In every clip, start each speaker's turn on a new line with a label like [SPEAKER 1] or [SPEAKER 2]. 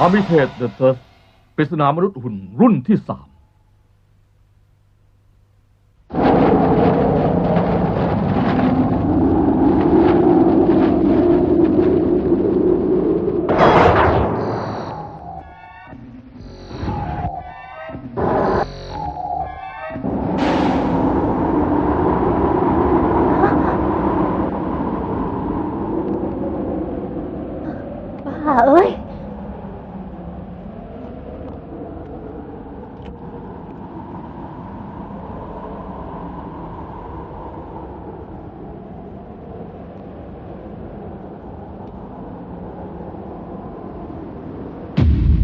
[SPEAKER 1] อามิเทศเดอะเทิร์สปริศนามนุษย์หุ่นรุ่นที่สาม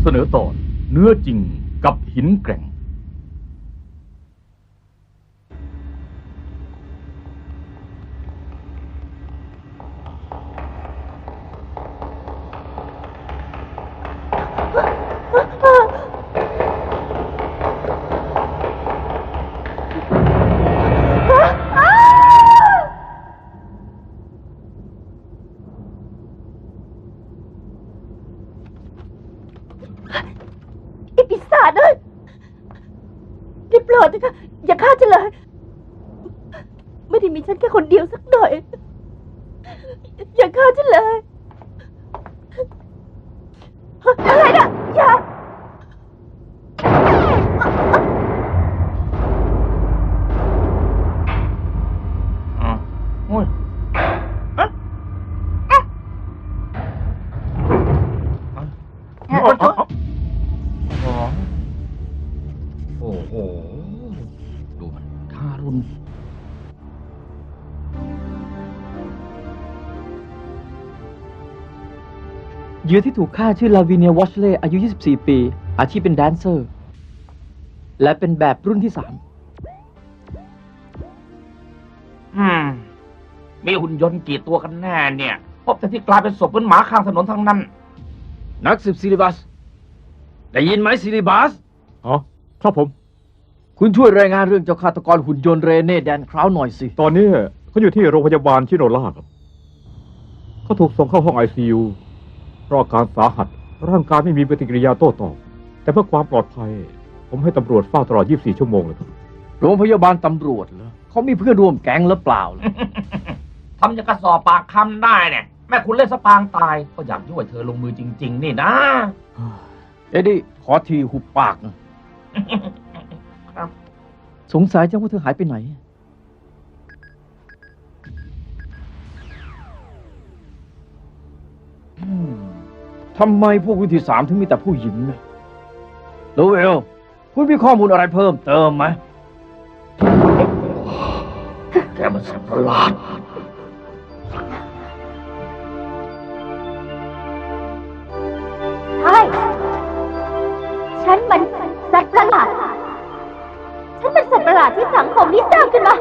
[SPEAKER 2] เส
[SPEAKER 1] นอตอนเนื้อจริงกับหินแกร่ง
[SPEAKER 2] เหยื่อ
[SPEAKER 1] ที่
[SPEAKER 3] ถูกฆ่าชื่อลาวิเนียวอชเล่อายุ 24 ปี อาชีพเป็นแดนเซอร์ และเป็นแบบรุ่นที่สาม
[SPEAKER 4] อืม มีหุ่นยนต์กี่ตัวกันแน่เนี่ย พบแต่ที่กลายเป็นศพเหมือนหมาข้างถนนทั้งนั้น
[SPEAKER 3] นักสืบซิลิบัส ได้ยินไหมซิลิบัส
[SPEAKER 1] อ๋อครับผม
[SPEAKER 3] คุณช่วยรายงานเรื่องเจ้าฆาตกรหุ่นยนต์เรเน่แดนคราวหน่อยสิ
[SPEAKER 1] ตอนนี้เขาอยู่ที่โรงพยาบาลชิโนล่าครับเขาถูกส่งเข้าห้องไอซียู เพราะอาการสาหัส ร่างกายไม่มีปฏิกิริยาโต้ตอบ แต่เพื่อความปลอดภัย ผมให้ตำรวจเฝ้าตลอด 24 ชั่วโมงเลยครับ
[SPEAKER 3] โรงพยาบาลตำรวจเหรอเขามีเพื่อนร่วมแก๊งหรือเปล่าล่ะ
[SPEAKER 4] ทำอย่างกระสอบปากคำได้เนี่ย แม่คุณเล่นสปางตาย ก็อยากช่วยเธอลงมือจริง ๆ นี่นะ
[SPEAKER 3] เอ็ดดี้ขอทีหุบปากหน่อย
[SPEAKER 4] ครับ
[SPEAKER 3] สงสัยจังว่าเธอหายไปไหน อืม ทำไมพวกรุ่นที่สามถึงมีแต่ผู้หญิงนะโลเวล คุณมีข้อมูลอะไรเพิ่มเติมไหม
[SPEAKER 4] แกมันสัตว์ประหลาด
[SPEAKER 2] ใช่ ฉันมันสัตว์ประหลาด ฉันเป็นสัตว์ประหลาดที่สังคมนี้สร้างขึ้นมา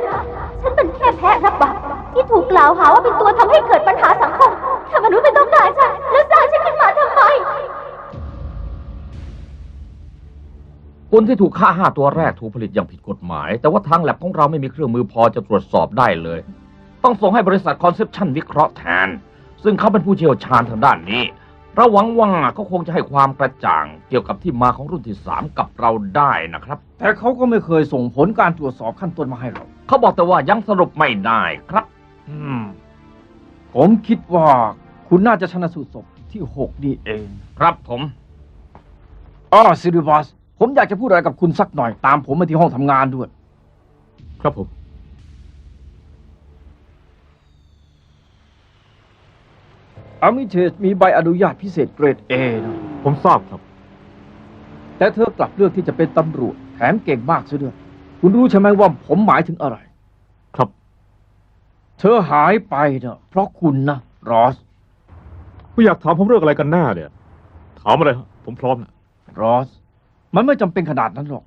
[SPEAKER 2] ฉันเป็นแค่แพะรับบาปที่ถูกกล่าวหาว่าเป็นตัวทำให้เกิดปัญหาสังคมถ้ามนุษย์ไม่ต้องการฉัน
[SPEAKER 4] คุณที่ถูกฆ่าห้าตัวแรกถูกผลิตอย่างผิดกฎหมาย แต่ว่าทางแลบของเราไม่มีเครื่องมือพอจะตรวจสอบได้เลย ต้องส่งให้บริษัทคอนเซปชันวิเคราะห์แทน ซึ่งเขาเป็นผู้เชี่ยวชาญทางด้านนี้เราหวังว่าเขาคงจะให้ความกระจ่างเกี่ยวกับที่มาของรุ่นที่สามกับเราได้นะครับ
[SPEAKER 3] แต่เขาก็ไม่เคยส่งผลการตรวจสอบขั้นต้นมาให้เรา
[SPEAKER 4] เขาบอกแต่ว่ายังสรุปไม่ได้ครับ
[SPEAKER 3] อืม ผมคิดว่าคุณน่าจะชนะสูตรศพที่หกนี่เอง
[SPEAKER 4] ครับผม
[SPEAKER 3] อ๋อซิลิบัส ผมอยากจะพูดอะไรกับคุณสักหน่อย ตามผมมาที่ห้องทำงานด้วย
[SPEAKER 1] ครับผม
[SPEAKER 3] อามิเทสมีใบอนุญาตพิเศษเกรดเอนะ
[SPEAKER 1] ผมทราบครับ
[SPEAKER 3] แต่เธอกลับเลือกที่จะเป็นตำรวจ แถมเก่งมากซะด้วย คุณรู้ใช่ไหมว่าผมหมายถึงอะไร
[SPEAKER 1] ครับ
[SPEAKER 3] เธอหายไปเนะเพราะคุณนะ รอส
[SPEAKER 1] คุณอยากถามผมเรื่องอะไรกันแน่เนี่ย ถามอะไรครับผมพร้อมนะ
[SPEAKER 3] รอส มันไม่จำเป็นขนาดนั้นหรอก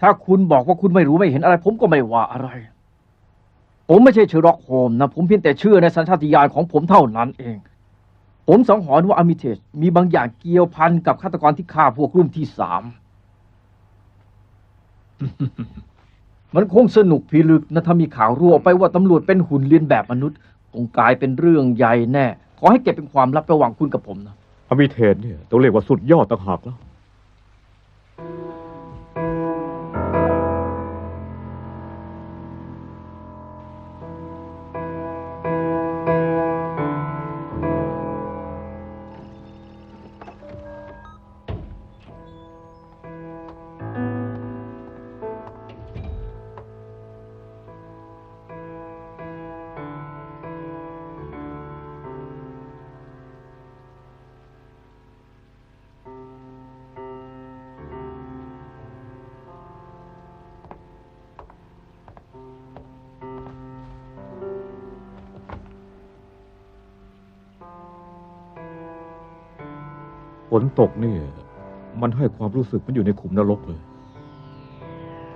[SPEAKER 3] ถ้าคุณบอกว่าคุณไม่รู้ไม่เห็นอะไร ผมก็ไม่ว่าอะไร ผมไม่ใช่เชอร์ล็อกโฮมนะ ผมเพียงแต่เชื่อในสัญชาตญาณของผมเท่านั้นเอง ผมสังหรณ์ว่าอามิเทสมีบางอย่างเกี่ยวพันกับฆาตกรที่ฆ่าพวกรุ่นที่สาม มันคงสนุกพิลึกนะถ้ามีข่าวรั่วออกไปว่าตำรวจเป็นหุ่นเลียนแบบมนุษย์ คงกลายเป็นเรื่องใหญ่แน่ ขอให้เก็บเป็นความลับระหว่างคุณกับผมนะ
[SPEAKER 1] อมิเทนเนี่ยต้องเรียกว่าสุดยอดต่างหากแล้ว thank you. ฝนตกเนี่ย มันให้ความรู้สึกมันอยู่ในขุมนรกเลย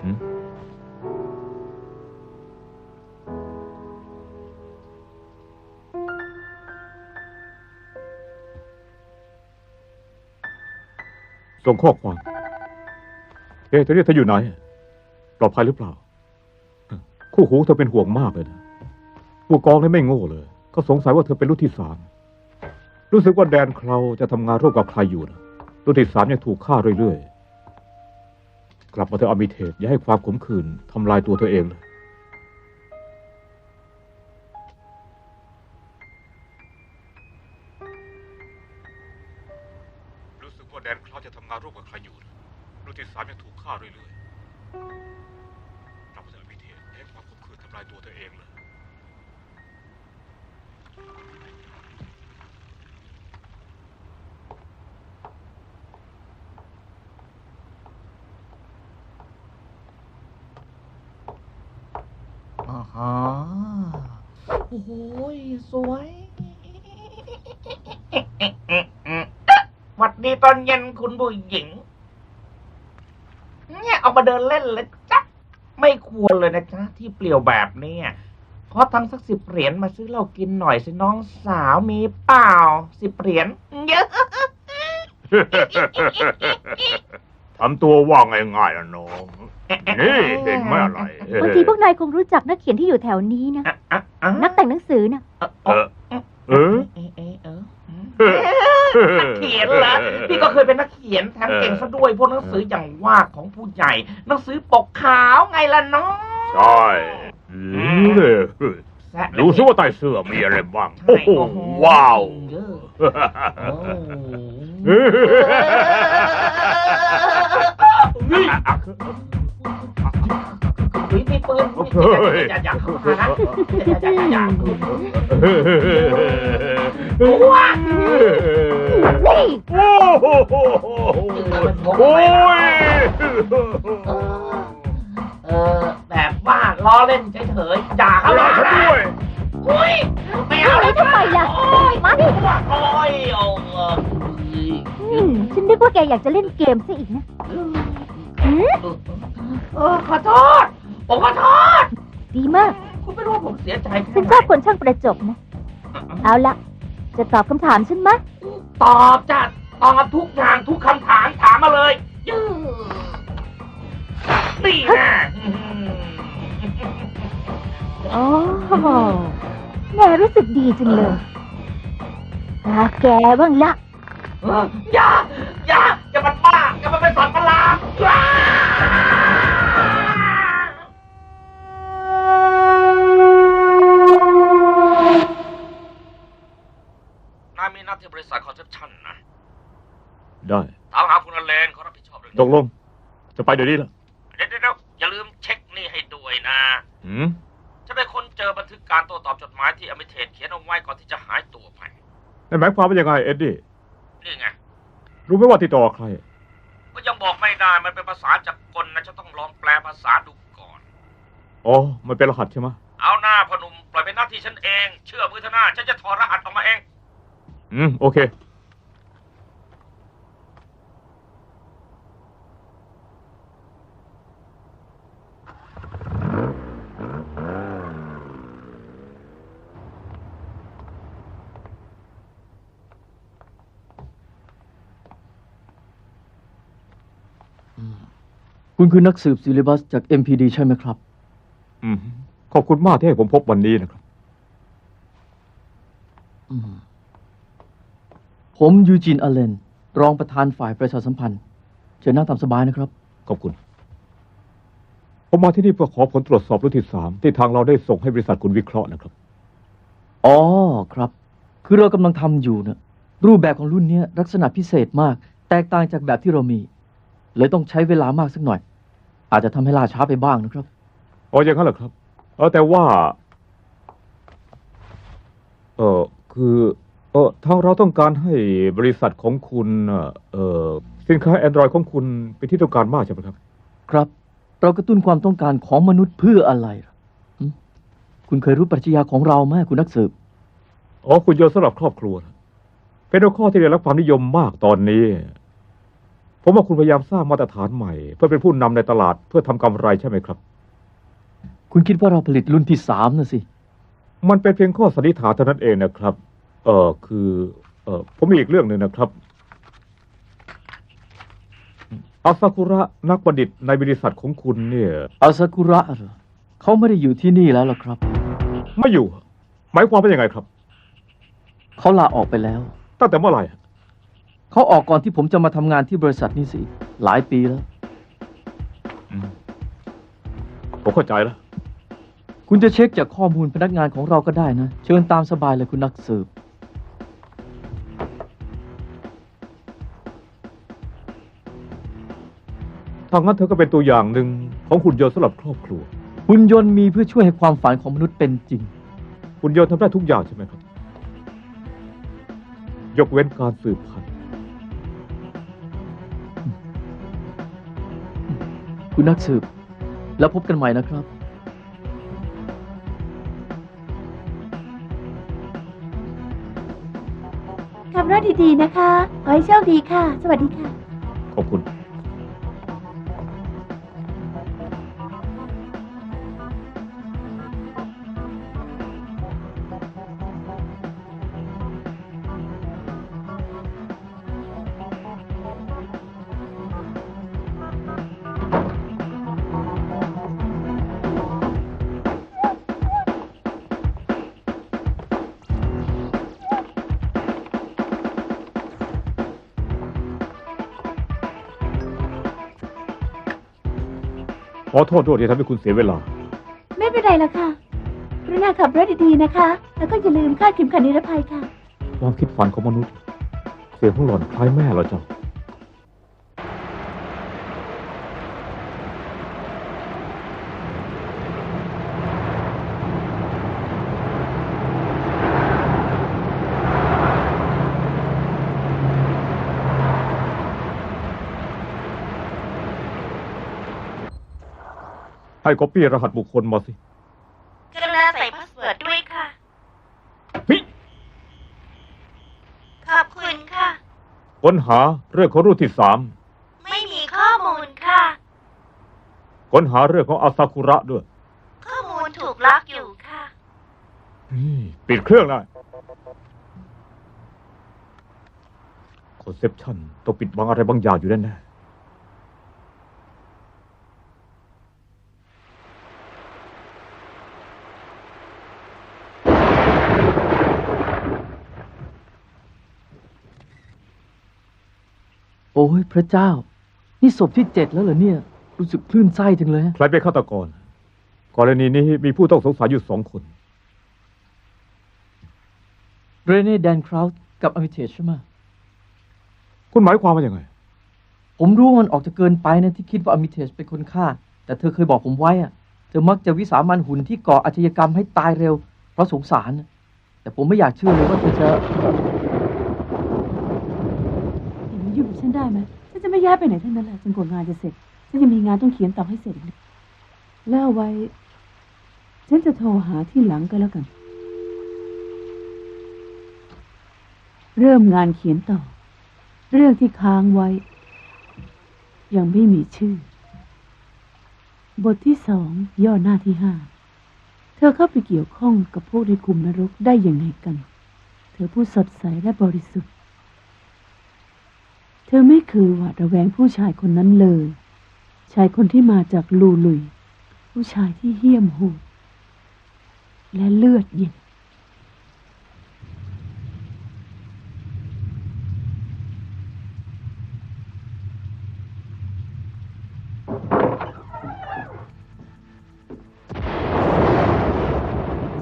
[SPEAKER 1] หืมส่งข้อความเอ๊ะเธอเรียเธออยู่ไหน ปลอดภัยหรือเปล่า คู่หูเธอเป็นห่วงมากเลยนะ ผู้กองนี่ไม่โง่เลยเขาสงสัยว่าเธอเป็นลูกที่สาม รู้สึกว่าแดนเคราจะทำงานร่วมกับใครอยู่นะตัวที่สามยังถูกฆ่าเรื่อยๆ กลับมาเธอะอามิเทศอย่าให้ความขมขื่นทำลายตัวเธอเองเลย
[SPEAKER 4] ตอนเย็นคุณผู้หญิง เนี่ยเอามาเดินเล่นเลยจ๊ะไม่ควรเลยนะจ๊ะที่เปลี่ยวแบบเนี้ยขอทั้งสักสิบเหรียญมาซื้อเหล้ากินหน่อยสิน้องสาวมีเปล่าสิบเหรียญเยอะ
[SPEAKER 1] ทำตัวว่าง่ายๆนะน้อง นี่เห็นไหมอะไร
[SPEAKER 2] บางทีพวกนายคงรู้จักนักเขียนที่อยู่แถวนี้นะ
[SPEAKER 4] อะอะอะ
[SPEAKER 2] นักแต่งหนังสือนะ
[SPEAKER 1] เออ เออ
[SPEAKER 4] เออเออเออนักเขียนเหรอพี่ก็เคยเป็นนักเขียนแถมเก่งซะด้วยพวกหนังสืออย่างว่าของผู้ใหญ่ หนังสือปกขาวไงล่ะน้อง
[SPEAKER 1] ใช่อืมเนี่ย
[SPEAKER 4] แซะ
[SPEAKER 1] ดูซิว่าใต้เสื้อมีอะไรบ้าง
[SPEAKER 4] ใช่
[SPEAKER 1] โอ้โห
[SPEAKER 4] โอ้โห
[SPEAKER 1] ว้าว
[SPEAKER 4] เเฮ้ยมีปืนอย่าอย่าเข้ามานะอย่าอย่าอย่าว้า
[SPEAKER 2] นี่
[SPEAKER 1] โอ้โหโอ้ย
[SPEAKER 4] เออแบบว่าล้อเล่นเฉยๆอย่าเข้ามา
[SPEAKER 1] ฉัน
[SPEAKER 4] น
[SPEAKER 1] ด้วย
[SPEAKER 4] อุ้ยไม่เอา
[SPEAKER 2] เลแล้
[SPEAKER 4] ยว
[SPEAKER 2] ทำไมล่ะ
[SPEAKER 4] โอ้ย
[SPEAKER 2] มาดิ
[SPEAKER 4] โอ้ยเอาเออ
[SPEAKER 2] อืมฉันนึกว่าแกอยากจะเล่นเกมซะอีกนะหืม
[SPEAKER 4] เออขอโทษ ผมขอโทษ
[SPEAKER 2] ดีมาก
[SPEAKER 4] คุณไม่รู้ว่าผมเสียใจ
[SPEAKER 2] ฉันชอบคนช่างประจบนะ เอาละจะตอบคำถามฉันไหมะ
[SPEAKER 4] ตอบจ้ะตอบทุกอย่างทุกคำถามถามมาเลยยื้อนี่นะ
[SPEAKER 2] โอ้แม่รู้สึกดีจังเลยตาแกบ้างละ
[SPEAKER 4] เอออย่าอย่าอย่ามันบ้าอย่ามันเป็นสัตว์ประหลาด คอนเซปชั่นนะ
[SPEAKER 1] ได้
[SPEAKER 4] ถามหาคุณอเลนเขารับผิดชอบเรื่อง
[SPEAKER 1] ต
[SPEAKER 4] นี้
[SPEAKER 1] กลง จะไปเดี๋ยวนี้ละ
[SPEAKER 4] เดี๋ยวเดี๋ยวอย่าลืมเช็คนี่ให้ด้วยนะ
[SPEAKER 1] หืม
[SPEAKER 4] ฉันเป็นคนเจอบันทึกการโต้ตอบจดหมายที่อมิเทตเขียนเอาไว้ก่อนที่จะหายตัวไป
[SPEAKER 1] นั่นหมายความว่ายังไงเอ็ดดี้
[SPEAKER 4] นี่ไง
[SPEAKER 1] รู้ไหมว่าติดต่อใคร
[SPEAKER 4] ก็ยังบอกไม่ได้มันเป็นภาษาจากกลนะฉันต้องลองแปลภาษาดูก่อน
[SPEAKER 1] อ๋อมันเป็นรหัสใช่ไหม
[SPEAKER 4] เอาหน้าพอหนุ่มปล่อยเป็นหน้าที่ฉันเอง เชื่อมือเถอะหน้าฉันจะถอดรหัสออกมาเอง
[SPEAKER 1] อืม โอเค
[SPEAKER 3] คุณคือนักสืบซิลิบัสจาก MPD ใช่ไหมครับ
[SPEAKER 1] อืม ขอบคุณมากที่ให้ผมพบวันนี้นะครับ
[SPEAKER 3] อืม ผมยูจินอเลน รองประธานฝ่ายประชาสัมพันธ์ เชิญนั่งตามสบายนะครับ
[SPEAKER 1] ขอบคุณ ผมมาที่นี่เพื่อขอผลตรวจสอบรุ่นที่สามที่ทางเราได้ส่งให้บริษัทคุณวิเคราะห์นะครับ
[SPEAKER 3] อ๋อครับ คือเรากำลังทำอยู่นะรูปแบบของรุ่นเนี้ยลักษณะพิเศษมาก แตกต่างจากแบบที่เรามี เลยต้องใช้เวลามากสักหน่อย อาจจะทำให้ล่าช้าไปบ้างนะครับ
[SPEAKER 1] อ๋ออย่างนั้นเหรอครับ เออแต่ว่า เออคือ เออทางเราต้องการให้บริษัทของคุณเอ่อเออสินค้า Android ของคุณเป็นที่ต้องการมากใช่ไหมครับ
[SPEAKER 3] ครับ เรากระตุ้นความต้องการของมนุษย์เพื่ออะไรล่ะหึคุณเคยรู้ปรัชญาของเราไหมคุณนักสืบ
[SPEAKER 1] อ๋อ คุณโยนต์สำหรับครอบครัวนะเป็นหัวข้อที่ได้รับความนิยมมากตอนนี้ ผมว่าคุณพยายามสร้างมาตรฐานใหม่ เพื่อเป็นผู้นำในตลาดเพื่อทำกำไรใช่ไหมครับ
[SPEAKER 3] คุณคิดว่าเราผลิตรุ่นที่สามนะสิ
[SPEAKER 1] มันเป็นเพียงข้อสันนิษฐานเท่านั้นเองนะครับ เออคือเออผมมีอีกเรื่องหนึ่งนะครับอาซากุระนักประดิษฐ์ในบริษัทของคุณเนี่ย
[SPEAKER 3] อาซากุระเหรอเขาไม่ได้อยู่ที่นี่แล้วหรอกครับ
[SPEAKER 1] ไม่อยู่ หมายความเป็นยังไงครับ
[SPEAKER 3] เขาลาออกไปแล้ว
[SPEAKER 1] ตั้งแต่เมื่อไหร่
[SPEAKER 3] เขาออกก่อนที่ผมจะมาทำงานที่บริษัทนี้สิ หลายปีแล้ว
[SPEAKER 1] ผมเข้าใจแล้ว
[SPEAKER 3] คุณจะเช็คจากข้อมูลพนักงานของเราก็ได้นะ เชิญตามสบายเลยคุณนักสืบ
[SPEAKER 1] ทางนั้นเธอก็เป็นตัวอย่างหนึ่งของหุ่นยนต์สำหรับครอบครัว
[SPEAKER 3] หุ่นยนต์มีเพื่อช่วยให้ความฝันของมนุษย์เป็นจริง
[SPEAKER 1] หุ่นยนต์ทำได้ทุกอย่างใช่ไหมครับ ยกเว้นการสืบพันธุ์
[SPEAKER 3] คุณนักสืบ แล้วพบกันใหม่นะครับ
[SPEAKER 2] ขับรถดีๆนะคะ ขอให้โชคดีค่ะ สวัสดีค่ะ
[SPEAKER 1] ขอบคุณ ขอโทษด้วยที่ทำให้คุณเสียเวลา
[SPEAKER 2] ไม่เป็นไรแล้วค่ะกรุณาขับรถดีๆนะคะ แล้วก็อย่าลืมคาดเข็มขัดนิรภัยค่ะ
[SPEAKER 1] ความคิดฝันของมนุษย์ เสียงของหล่อนคล้ายแม่เราจ้ะ ก๊อปปี้รหัสบุคคลมาสิ
[SPEAKER 2] กรุณาใส่พาสเวิร์ดด้วยค่ะ
[SPEAKER 1] เฮ้ย
[SPEAKER 2] ขอบคุณค่ะ
[SPEAKER 1] ค้นหาเรื่องของรุ่นที่สาม
[SPEAKER 2] ไม่มีข้อมูลค่ะ
[SPEAKER 1] ค้นหาเรื่องของอาซากุระด้วย
[SPEAKER 2] ข้อมูลถูกล็อกอยู่ค่ะ
[SPEAKER 1] นี่ปิดเครื่องได้คอนเซปชันต้องปิดบังอะไรบางอย่างอยู่แน่ๆ
[SPEAKER 3] อ้ยพระเจ้า นี่ศพที่เจ็ดแล้วเหรอเนี่ย รู้สึกคลื่นไส้จังเลย
[SPEAKER 1] ใครเป็นฆาตกร กรณีนี้มีผู้ต้องสงสัยอยู่สองคน
[SPEAKER 3] เรเน่แดนคราวด์กับอมิเทชใช่ไหม
[SPEAKER 1] คุณหมายความว่าอย่างไง
[SPEAKER 3] ผมรู้ว่ามันออกจะเกินไปนะที่คิดว่าอมิเทชเป็นคนฆ่า แต่เธอเคยบอกผมไว้อะเธอมักจะวิสามันหุ่นที่ก่ออาชญากรรมให้ตายเร็ว เพราะสงสารนะแต่ผมไม่อยากเชื่อเลยว่าเธอจะ
[SPEAKER 5] อย่างนี้อยู่กับฉัน ได้ไหมฉันจะไม่ย้ายไปไหนทั้งนั้นแหละจนกว่างานจะเสร็จ ฉันยังมีงานต้องเขียนต่อให้เสร็จนะแล้วเอาไว้ ฉันจะโทรหาที่หลังก็แล้วกัน เริ่มงานเขียนต่อ เรื่องที่ค้างไว้ ยังไม่มีชื่อ บทที่สองย่อหน้าที่ห้าเธอเข้าไปเกี่ยวข้องกับพวกในกลุ่มนรกได้อย่างไรกัน เธอพูดสดใสและบริสุทธิ์ เธอไม่เคยหวาดระแวงผู้ชายคนนั้นเลย ชายคนที่มาจากลูลุย ผู้ชายที่เหี้ยมโหด และเลือดเย็น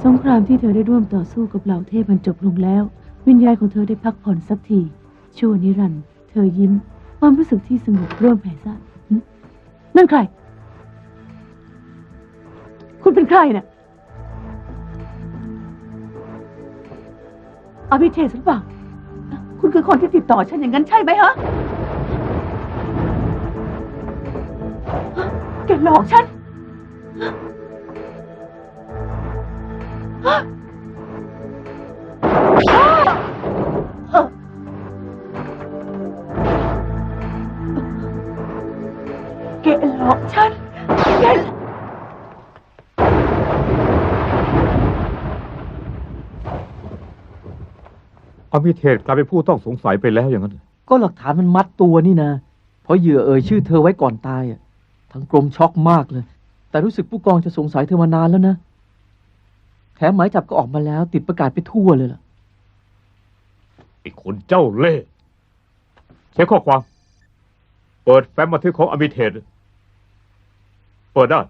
[SPEAKER 5] สงครามที่เธอได้ร่วมต่อสู้กับเหล่าเทพมันจบลงแล้ว วิญญาณของเธอได้พักผ่อนสักที ชั่วนิรันดร์ เธอยิ้ม ความรู้สึกที่สงบร่วมแผ่ซ่านนั่นใคร คุณเป็นใครเนี่ยอภิเชษหรือเปล่า คุณคือคนที่ติดต่อฉันอย่างนั้นใช่ไหมฮะฮะแกหลอกฉัน อ
[SPEAKER 1] ภิเทศกลายเป็นผู้ต้องสงสัยไปแล้วอย่างนั้น
[SPEAKER 3] ก็หลักฐานมันมัดตัวนี่นะ เพราะเหยื่อเอ่ยชื่อเธอไว้ก่อนตายอะทั้งกรมช็อกมากเลย แต่รู้สึกผู้กองจะสงสัยเธอมานานแล้วนะ แถมหมายจับก็ออกมาแล้ว ติดประกาศไปทั่วเลยล่ะ
[SPEAKER 1] ไอ้คนเจ้าเล่ห์ใช้ข้อความ เปิดแฟ้มบันทึกของอภิเทศเปิดได้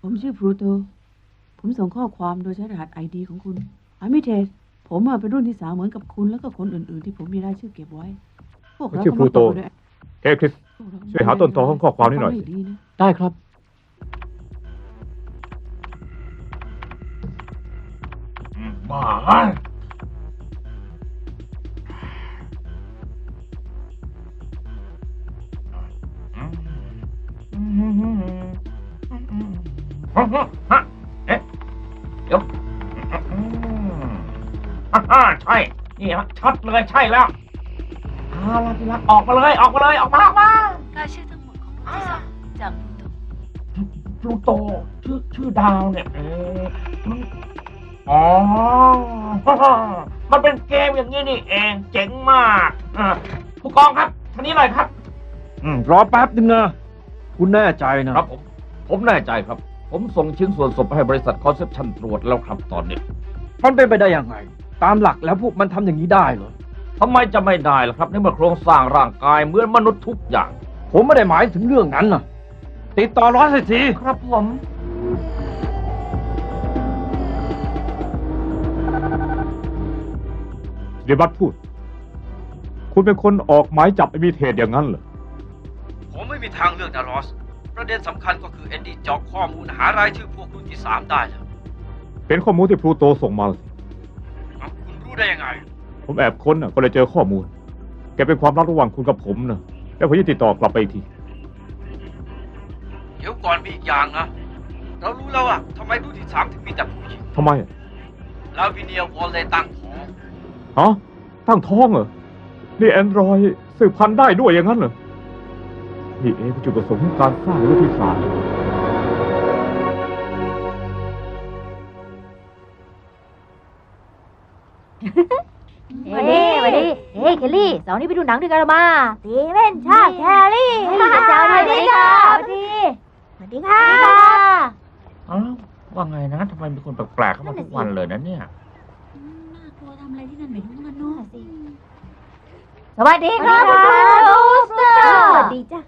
[SPEAKER 5] ผมชื่อพลูโต ผมส่งข้อความโดยใช้รหัสไอดีของคุณอามิเทส ผมอะเป็นรุ่นที่สามเหมือนกับคุณแล้วก็คนอื่นๆที่ผมมีรายชื่อเก็บไว้ พวกเรา
[SPEAKER 1] ชื่อพลูโต
[SPEAKER 5] ก็มาบด้วย
[SPEAKER 1] เฮ้ยคริส
[SPEAKER 5] พวกเร
[SPEAKER 1] ช่วยหาต้นตอของข้อความนี้หน่อยสิ
[SPEAKER 5] ไม่ดีนะ
[SPEAKER 3] ได้ครับ
[SPEAKER 4] บ้า ฮ่าฮ่าใช่นี่ฮะชัดเลยใช่แล้วเอาล่ะที่รักออกมาเลยออกมาเลยออกมาออกมารา
[SPEAKER 5] ยชื่อทั้งหมดของรุ่นที่สามจากพลูโต
[SPEAKER 4] พลูโตชื่อชื่อดาวเนี่ยเออมันอ๋อฮ่าฮ่ามันเป็นเกมอย่างนี้นี่เองเจ๋งมากอะผู้กองครับท่านนี้หน่อยครับ
[SPEAKER 3] อืมรอแป๊บนึงนะคุณแน่ใจนะ
[SPEAKER 4] ครับ ผม ผมแน่ใจครับ ผมส่งชิ้นส่วนศพไปให้บริษัทคอนเซปชันตรวจแล้วครับตอนนี้
[SPEAKER 3] มันเป็นไปได้ยังไง ตามหลักแล้วพวกมันทำอย่างนี้ได้เหรอ
[SPEAKER 4] ทำไมจะไม่ได้ล่ะครับในเมื่อโครงสร้างร่างกายเหมือนมนุษย์ทุกอย่าง
[SPEAKER 3] ผมไม่ได้หมายถึงเรื่องนั้นนะติดต่อร้อยสิที
[SPEAKER 4] ครับผม
[SPEAKER 1] เดบัตพูด คุณเป็นคนออกหมายจับอภิเทศอย่างนั้นเหรอ
[SPEAKER 3] ผมไม่มีทางเลือกนะรอส ประเด็นสำคัญก็คือเอ็นดี้จอกข้อมูลหารายชื่อพวกรุ่นที่สามได้แล้ว
[SPEAKER 1] เป็นข้อมูลที่พลูโตส่งมาสิ
[SPEAKER 3] เอ้าคุณ รู้ได้ยังไง
[SPEAKER 1] ผมแอบค้นน่ะก็เลยเจอข้อมูล แกเป็นความลับระหว่างคุณกับผมนะแล้วผมจะติดต่อกลับไปอีกที
[SPEAKER 3] เดี๋ยวก่อนมีอีกอย่างนะเรารู้แล้วอะทำไมรุ่นที่สามถึงมีแต่ผู้หญิง
[SPEAKER 1] ทำไมอะ
[SPEAKER 3] ลาวิเนียวอลเลยตั้งท้อง
[SPEAKER 1] ฮะตั้งท้องเหรอ นี่แอนดรอยสืบพันธุ์ได้ด้วยอย่างนั้นเหรอ นี่เองคือจุดประสงค์ของการสร้างรุ่นที่สาม
[SPEAKER 2] เฮ้ยเคลลี่สองนี้ไปดูหนังด้วยกันหรือมาตีเว่นชาแคลลี่สวัสดีค่ะสวัสดีสวัสดีค่ะ
[SPEAKER 4] อ้าวว่าไงนะทำไมมีคนแปลกๆเข้ามาทุกวันเลยนะเนี่ย
[SPEAKER 2] น่ากลัวทำอะไรที่นั่นไม่รู้กันเนาะสวัสดีครับคุณลูสเตอร์
[SPEAKER 6] สวัสดีจ้ะ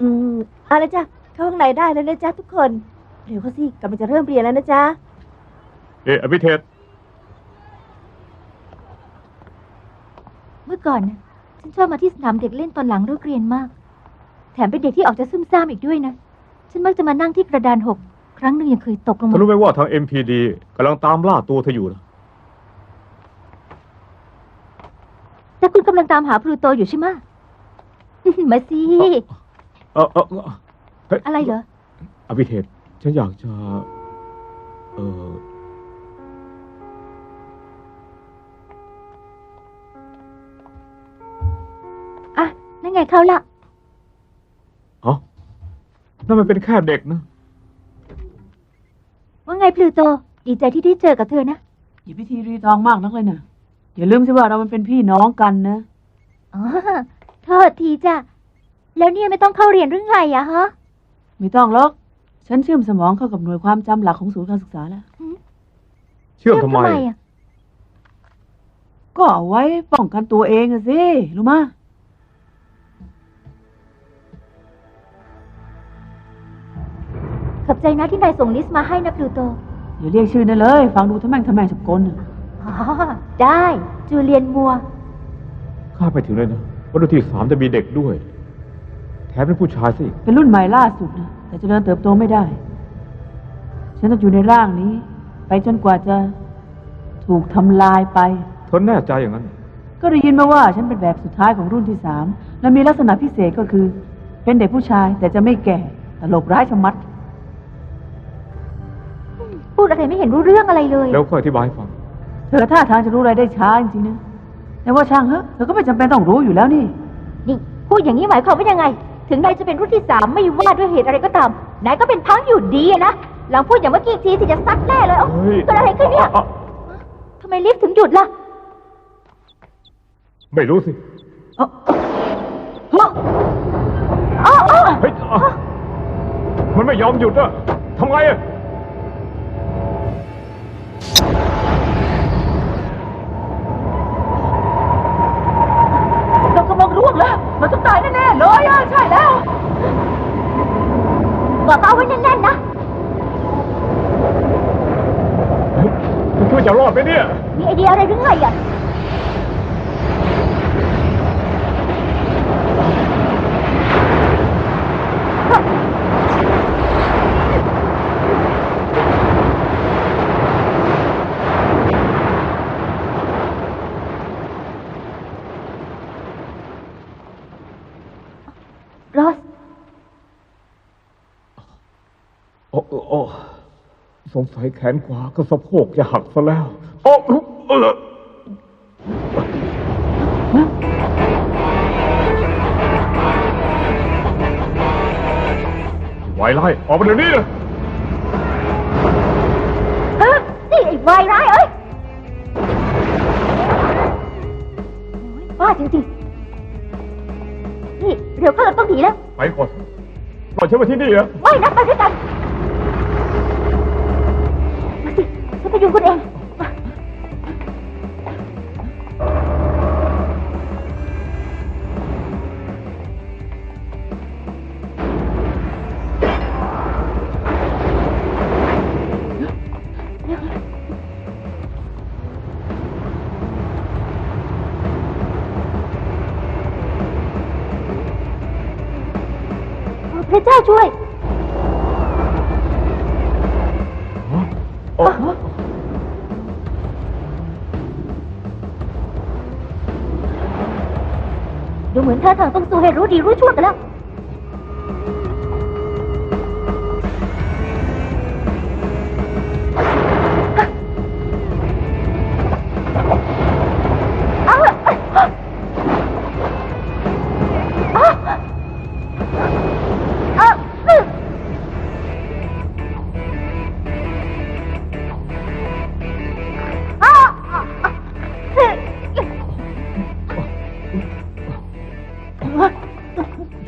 [SPEAKER 6] อืมเอาละจ้ะเข้าข้างในได้แล้วนะจ๊ะทุกคนเร็วเข้าสิกำลังจะเริ่มเรียนแล้วนะจ๊ะ
[SPEAKER 1] เอะอภิเทศ
[SPEAKER 2] มื่อก่อนนะฉันชอบมาที่สนามเด็กเล่นตอนหลังเลิกเรียนมาก แถมเป็นเด็กที่ออกจะซุ่มซ่ามอีกด้วยนะ ฉันมักจะมานั่งที่กระดานหก ครั้งหนึ่งยังเคยตกลง
[SPEAKER 1] เธ
[SPEAKER 2] มา
[SPEAKER 1] อรู้ไหมว่าทาง MPD กำลังตามล่าตัวเธออยู่นะ
[SPEAKER 2] แต่คุณกำลังตามหาพลูโตอยู่ใช่ไหมะ มาสิ
[SPEAKER 1] เออเออเออเฮ้ย
[SPEAKER 2] อะไรเหรอ
[SPEAKER 1] อภิเทศฉันอยากจะ เออ
[SPEAKER 2] งเขาละ
[SPEAKER 1] อ๋อนั่นมันเป็นแค่เด็กนะ
[SPEAKER 2] ว่าไงพลูโต ดีใจที่ได้เจอกับเธอนะ
[SPEAKER 5] อย่าพิธีรีตองมากนักเลยนะอย่าลืมสิว่าเรามันเป็นพี่น้องกันนะ
[SPEAKER 2] อ๋อโทษทีจ้ะ แล้วเนี่ยไม่ต้องเข้าเรียนเรื่องไงอะฮะ
[SPEAKER 5] ไม่ต้องหรอก ฉันเชื่อมสมองเข้ากับหน่วยความจำหลักของศูนย์การศึกษาแล้ว
[SPEAKER 1] เชื่อมทำไม
[SPEAKER 2] อะ
[SPEAKER 5] ก็เอาไว้ป้องกันตัวเองอะสิรู้มะ
[SPEAKER 2] ขอบใจนะที่นายส่งลิสต์มาให้นะพลูโต
[SPEAKER 5] อย่าเรียกชื่อนั่นเลย ฟังดูทำแม่งทำแม่งสกลน่ะ
[SPEAKER 2] อ๋อ ได้ จูเลียนมัว
[SPEAKER 1] ข้าไปถึงเลยนะว่ารุ่นที่สามจะมีเด็กด้วย แถมเป็นผู้ชายซะอีก
[SPEAKER 5] เป็นรุ่นใหม่ล่าสุดนะแต่เจริญเติบโตไม่ได้ ฉันต้องอยู่ในร่างนี้ ไปจนกว่าจะถูกทำลายไป
[SPEAKER 1] เธอแน่ใจอย่างนั้น
[SPEAKER 5] ก็ได้ยินมาว่าฉันเป็นแบบสุดท้ายของรุ่นที่สามและมีลักษณะพิเศษก็คือ เป็นเด็กผู้ชายแต่จะไม่แก่ตลกร้ายชะมัด
[SPEAKER 2] พูดอะไรไม่เห็นรู้เรื่องอะไรเลย
[SPEAKER 1] แล้วก็อธิบายให้ฟัง
[SPEAKER 5] เธอท่าทางจะรู้อะไรได้ช้าจริงๆนะแต่ว่าช่างเถอะเธอก็ไม่จำเป็นต้องรู้อยู่แล้วนี่
[SPEAKER 2] นี่พูดอย่างนี้หมายความว่ายังไง ถึงนายจะเป็นรุ่นที่สามไม่ว่าด้วยเหตุอะไรก็ตามนายก็เป็นพังอยู่ดีอะนะลองพูดอย่างเมื่อกี้อีกทีสิจะซัดแน่เลยเอ้า
[SPEAKER 1] เฮ้ย
[SPEAKER 2] เกิดอะไรขึ้นเนี่ย
[SPEAKER 1] อะ
[SPEAKER 2] ทำไมลิฟต์ถึงหยุดล่ะ
[SPEAKER 1] ไม่รู้สิ
[SPEAKER 5] เอ้าเฮ้ย
[SPEAKER 2] อ้าวอ้าว
[SPEAKER 1] เฮ้ยอะมันไม่ยอมหยุดอะทำไงอะ
[SPEAKER 5] เรากำลังร่วงแล้วเราต้องตายแน่ๆเลยอะใช่แล้ว
[SPEAKER 2] กอดเอาไว้แน่นๆนะ
[SPEAKER 1] เฮ้ยมันช่วยจะรอดไหมเนี่ย
[SPEAKER 2] มีไอเดียอะไรหรือไงอะ รอส
[SPEAKER 1] โอ้โอ้โอ้ส งสัยแขนขวากับสะโพกจะหักซะแล้วโอ้เออไวไล่ออกมาเดี๋ยวนี้เลย
[SPEAKER 2] เออนี่ไอ้วายร้ายเอ้ยโอ๊ยบ้าจริงๆนี่เร็วเข้าเราต้องหนีแล้ว
[SPEAKER 1] ไปก่อนปล่อยฉันมาที่นี่เหรอ
[SPEAKER 2] ว่ายน้ำไปด้วยกัน มา สิฉันไปยุงคุณเองมาพระเจ้าช่วย
[SPEAKER 1] โอ้
[SPEAKER 2] ดูเหมือนท่าทางต้องสู้ให้รู้ดีรู้ชั่วกันแล้ว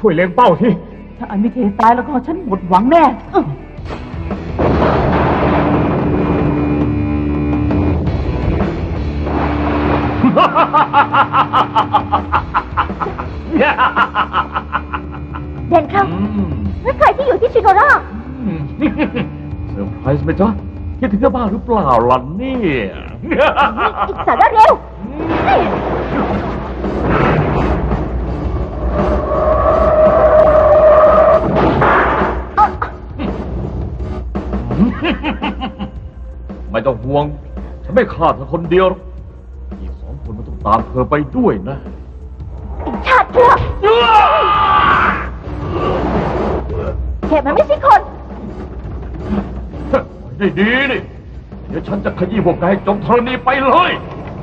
[SPEAKER 1] ช่วยเล็งเป้าที
[SPEAKER 5] ถ้าอันมิเทตายแล้วก็ฉันหมดหวังแน่เอ้อ
[SPEAKER 2] เด่นครับแล้วใครที่อยู่ที่ชิโนรา
[SPEAKER 4] เซอร์ไพรส์ไหมจ๊ะคิดถึงกันบ้างหรือเปล่าล่ะเนี่ย
[SPEAKER 2] อีกสารเร็ว
[SPEAKER 4] ไม่ต้องห่วง ฉันไม่ฆ่าเธอคนเดียวหรอกอีกสองคนมันต้องตามเธอไปด้วยนะ
[SPEAKER 2] ไอ้ชาติชั่วแค่มันไม่ใช่คน
[SPEAKER 4] ได้ดีนี่เดี๋ยวฉันจะขยี้พวกแกให้จมธรณีไปเลย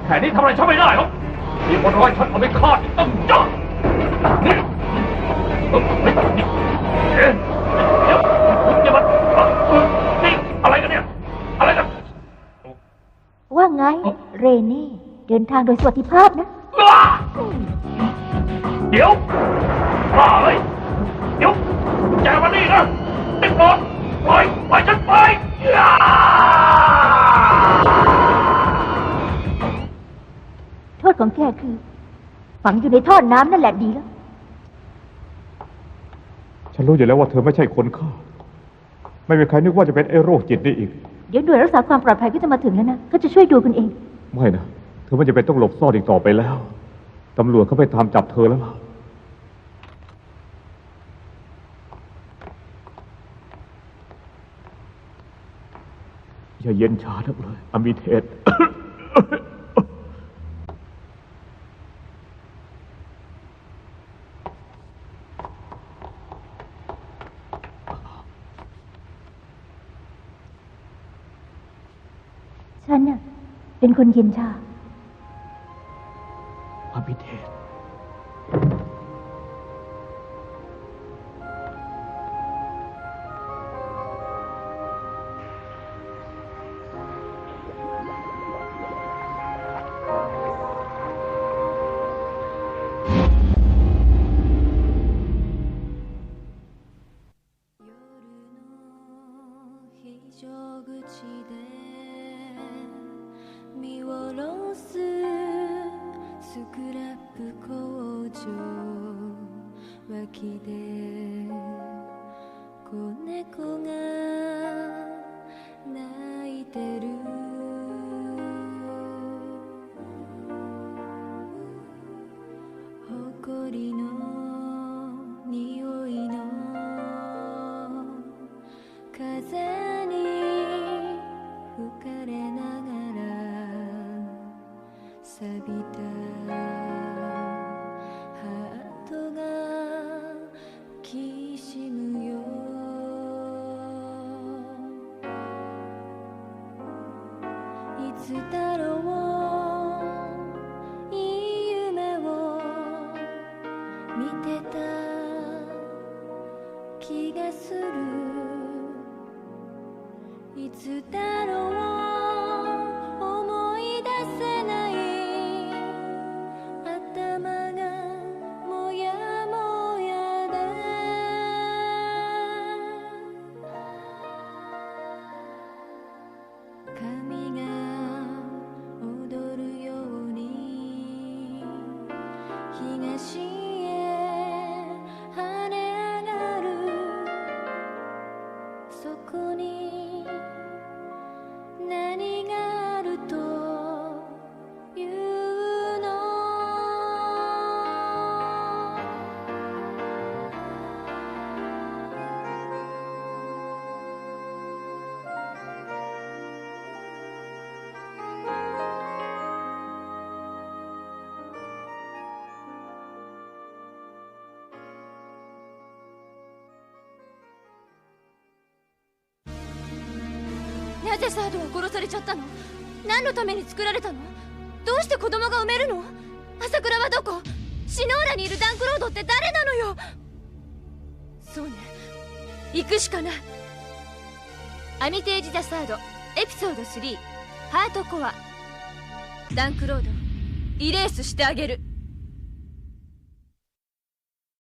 [SPEAKER 4] แค่นี้ทำอะไรฉันไม่ได้หรอกมีคนร้อยฉันเอาไปฆ่าอีกตั้งเยอะ เรเน่
[SPEAKER 2] เดินทางโดยสวัสดิภาพนะ
[SPEAKER 4] เดี๋ยวบ้าเลยเดี๋ยวแกมานี่นะติดบอลปล่อยปล่อยฉันไปอย่า
[SPEAKER 2] โทษของแกคือ ฝังอยู่ในท่อน้ำนั่นแหละดีแล้ว
[SPEAKER 1] ฉันรู้อยู่แล้วว่าเธอไม่ใช่คนฆ่า ไม่มีใครนึกว่าจะเป็นไอ้โรคจิตนี่อีก
[SPEAKER 2] เดี๋ยวหน่วยรักษาความปลอดภัยก็จะมาถึงแล้วนะ ก็จะช่วยดูคุณเอง
[SPEAKER 1] ไม่นะ เธอไม่จะเป็นต้องหลบซ่อนอีกต่อไปแล้ว ตำรวจเขาไปตามจับเธอแล้วล่ะอย่าเย็นชาทักเลย อมิเทศ
[SPEAKER 2] ฉันน่ะ คนยินชา
[SPEAKER 7] habita そこに何サードは殺されちゃったの？何のために作られたの？どうして子供が産めるの？朝倉はどこ？シノーラにいるダンクロードって誰なのよ？そうね。行くしかない。アミテージ・ザ・サードエピソード3ハートコア。ダンクロードイレースしてあげる。